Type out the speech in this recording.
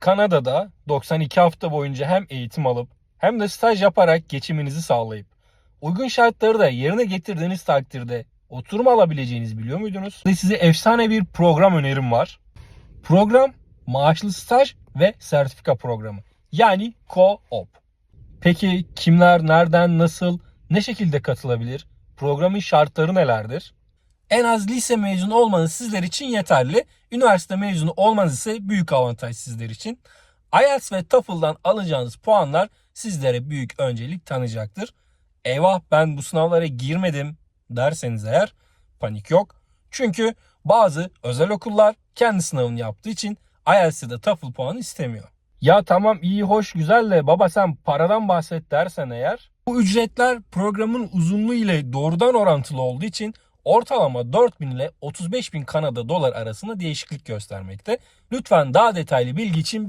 Kanada'da 92 hafta boyunca hem eğitim alıp hem de staj yaparak geçiminizi sağlayıp uygun şartları da yerine getirdiğiniz takdirde oturum alabileceğinizi biliyor muydunuz? Ve size efsane bir program önerim var. Program maaşlı staj ve sertifika programı. Yani Co-op. Peki kimler, nereden, nasıl, ne şekilde katılabilir? Programın şartları nelerdir? En az lise mezunu olmanız sizler için yeterli. Üniversite mezunu olmanız ise büyük avantaj sizler için. IELTS ve TOEFL'dan alacağınız puanlar sizlere büyük öncelik tanıyacaktır. Eyvah ben bu sınavlara girmedim derseniz eğer panik yok. Çünkü bazı özel okullar kendi sınavını yaptığı için IELTS'de de TOEFL puanı istemiyor. Ya tamam iyi hoş güzel de baba sen paradan bahset dersen eğer bu ücretler programın uzunluğu ile doğrudan orantılı olduğu için ortalama 4000 ile 35 bin Kanada dolar arasında değişiklik göstermekte. Lütfen daha detaylı bilgi için